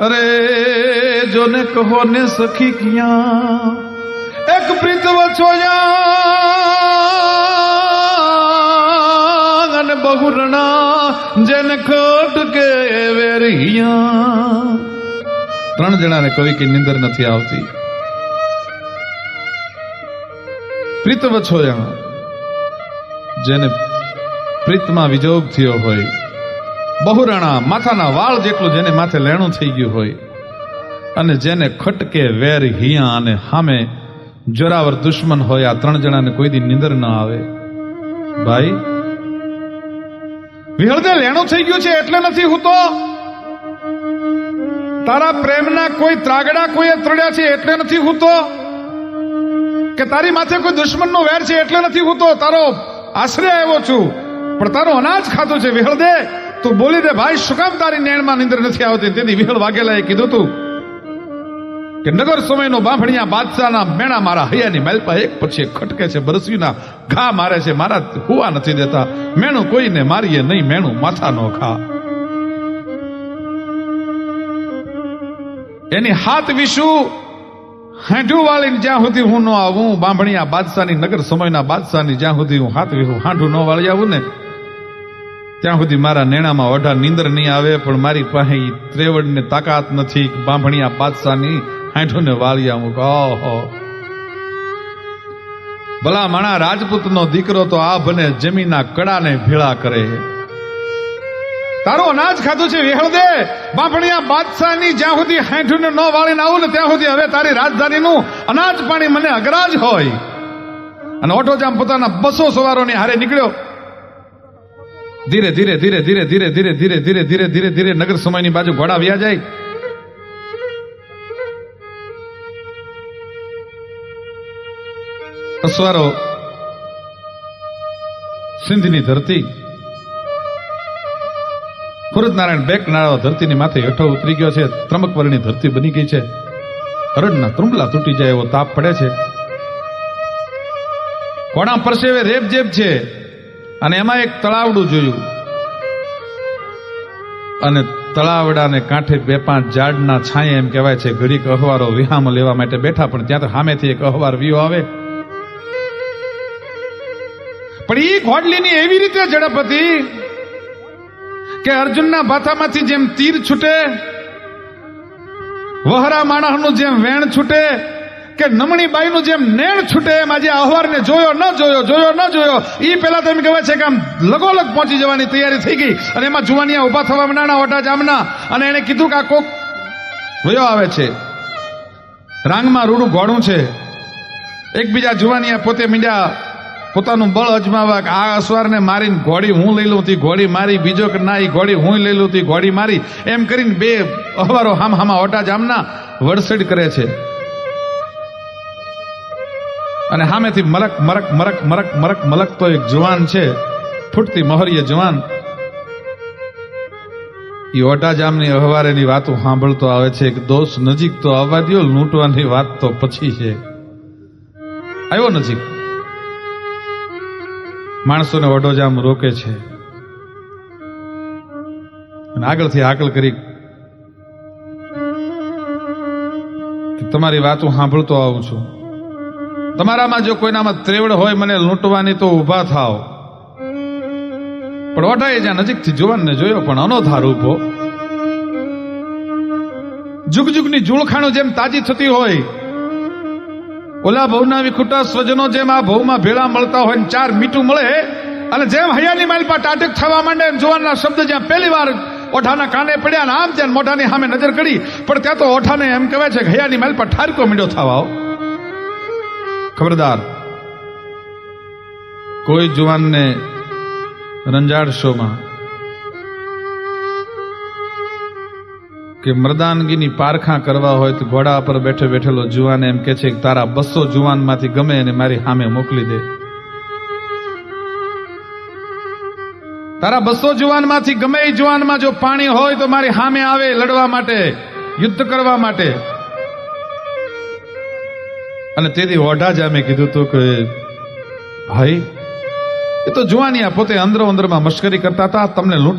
અરે, જોને કહો ને સખી ક્યાં? એક પ્રીત વછોયા અને બહુરણા જેને ખોટ કે વેરિયા. ત્રણ જણાને કવિ કે નિંદર નથી આવતી. પ્રીત વછોયા જેને પ્રીતમાં વિજોગ થયો હોય. બહુરાણા માથાના વાળ જેટલું જેને માથે લેણું થઈ ગયું હોય અને જેને ખટકે વેર હિયા અને હામે જોરાવર દુશ્મન હોય, આ ત્રણ જણાને કોઈ દી નિંદર ન આવે. ભાઈ, વિહળદે લેણું થઈ ગયું છે એટલે નથી હું તો. તારા પ્રેમના કોઈ ત્રાગડા કોઈએ ત્રડ્યા છે એટલે નથી હું તો. કે તારી માથે કોઈ દુશ્મનનો વેર છે એટલે નથી હું તો. તારો આશરે આવ્યો છું, પણ તારો અનાજ ખાધું છે વિહળદે. તું બોલી દે ભાઈ, શું કામ તારી નેણમાં નિંદર નથી આવતી? તેથી વિહળ વાઘેલાએ કીધું તું કે નગર સમયનો બાંભણિયા બાદશાહના મેણા મારા હૈયાની મેલપા એક પછી એક ખટકે છે બરસીના ઘા મારે છે, મારા હુવા નથી દેતા. મેણું કોઈને મારીએ નહીં, મેણું માથા નો ખા. એની હાથ વિશું, હાંઢું વાળીને જ્યાં સુધી હું ન આવું, બાંભણિયા બાદશાહની, નગર સમયના બાદશાહની જ્યાં સુધી હું હાથ વિહું, હાંઢું ન વાળી આવું ને ત્યાં સુધી મારા નેણામાં ઓઢા નીંદર નહીં આવે, પણ મારી પાસે ત્રેવડને તાકાત નથી. બાંભણિયા બાદશાહની હાંઠુંને વાળિયા મૂક. ઓહો. ભલા માણા રાજપૂતનો દીકરો તો આ બને જમીનના કડાને ભેળા કરે. તારો અનાજ ખાધું છે, વેહળ દે. બાંભણિયા બાદશાહની જ્યાં સુધી હાંઠુને ન વાળીને આવું ને ત્યાં સુધી હવે તારી રાજધાનીનું અનાજ પાણી મને અગરાજ હોય. અને ઓટો જામ પોતાના બસો સવારોની હારે નીકળ્યો ધીરે ધીરે ધીરે ધીરે ધીરે ધીરે ધીરે ધીરે ધીરે ધીરે ધીરે નગર સમયની બાજુ ઘોડા વ્યા જાય અસવારો સિંધની ધરતી નારાયણ બેક નાળો ધરતીની માથે હેઠો ઉતરી ગયો છે ત્રંબકવરની ધરતી બની ગઈ છે હરડના ત્રુંબલા તૂટી જાય એવો તાપ પડે છે કોણા પરસેવે રેપ જેબ છે અને એમાં એક તળાવડું જોયું. અને તળાવડાને કાંઠે બે પાંચ ઝાડના છાંય એમ કહેવાય છે, ઘડીક અહવારો વિહામ લેવા માટે બેઠા, પણ ત્યાં તો સામેથી એક અહવાર વિયો આવે. પણ એ ઘોડલીની એવી રીતે ઝડપ હતી કે અર્જુનના ભાથામાંથી જેમ તીર છૂટે, વહરા માણસનું જેમ વેણ છૂટે કે નમણી બાઈનું જેમ નેણ છૂટે એમ આજે અહવારને જોયો ન જોયો જોયો ન જોયો એ પહેલા તો એમ કહેવાય છે કે આમ લગોલગ પહોંચી જવાની તૈયારી થઈ ગઈ અને એમાં જુવાનિયા ઊભા થવા નાના ઓટા જામના અને એને કીધું કે આ કોક વયો આવે છે. રાંગમાં રૂડું ઘોડું છે. એકબીજા જુવાનિયા પોતે મીંડ્યા પોતાનું બળ અજમાવા કે આ અસવારને મારીને ઘોડી હું લઈ લઉં, તી ઘોડી મારી, બીજો કે ના એ ઘોડી હું લઈ લઉં, તી ઘોડી મારી. એમ કરીને બે અહવારો હામ હામા ઓટા જામના વડસડ કરે છે. અને સામેથી મરક મરક મરક મરક મરક, મલક તો એક જવાન છે. ફૂટતી મહરીય જવાન. એ ઓટાજામની અહવારેની વાતો સાંભળતો આવે છે. કે દોષ નજીક તો આવવા દો લૂંટવાની વાત તો પછી છે. આવ્યો નજીક. માણસોને ઓટોજામ રોકે છે. અને આગળથી આકલ કરી તમારી વાતો સાંભળતો આવું છું. તમારામાં જો કોઈનામાં ત્રેવડ હોય, મને લૂંટવાની તો ઊભા થાવ પણ ઓઢાએ જ્યાં નજીકથી જુવાનને જોયો, પણ અનોધા રૂપો જુગ જુગની જુળખાણો જેમ તાજી થતી હોય, ઓલા ભવના વિખુટા સ્વજનો જેમ આ ભવમાં ભેળા મળતા હોય ને ચાર મીઠું મળે, અને જેમ હૈયાની માઇલ પર ટાટક થવા માંડે એમ જોવાના શબ્દ જ્યાં પહેલી વાર ઓઠાના કાને પડ્યા ને આમ ત્યાં મોઢાની સામે નજર કરી, પણ ત્યાં તો ઓઠાને એમ કહેવાય છે કે હૈયાની માઇલ પર ઠારકો મીડો થવા આવો. ખબરદાર. કોઈ જુવાનને રંજાડશોમાં કે મર્દાનગીની પારખા કરવા હોય તો ઘોડા પર બેઠે બેઠેલો જુવાન એમ કે છે કે તારા બસો જુવાનમાંથી ગમે એને મારી સામે મોકલી દે. તારા બસો જુવાનમાંથી ગમે એ જુવાનમાં જો પાણી હોય તો મારી સામે આવે લડવા માટે, યુદ્ધ કરવા માટે. અને તેથી ઓઢા જામે કીધું હતું કે, ભાઈ, એ તો જુવાનિયા પોતે અંદરો અંદરમાં મશ્કરી કરતા હતા, તમને લૂંટ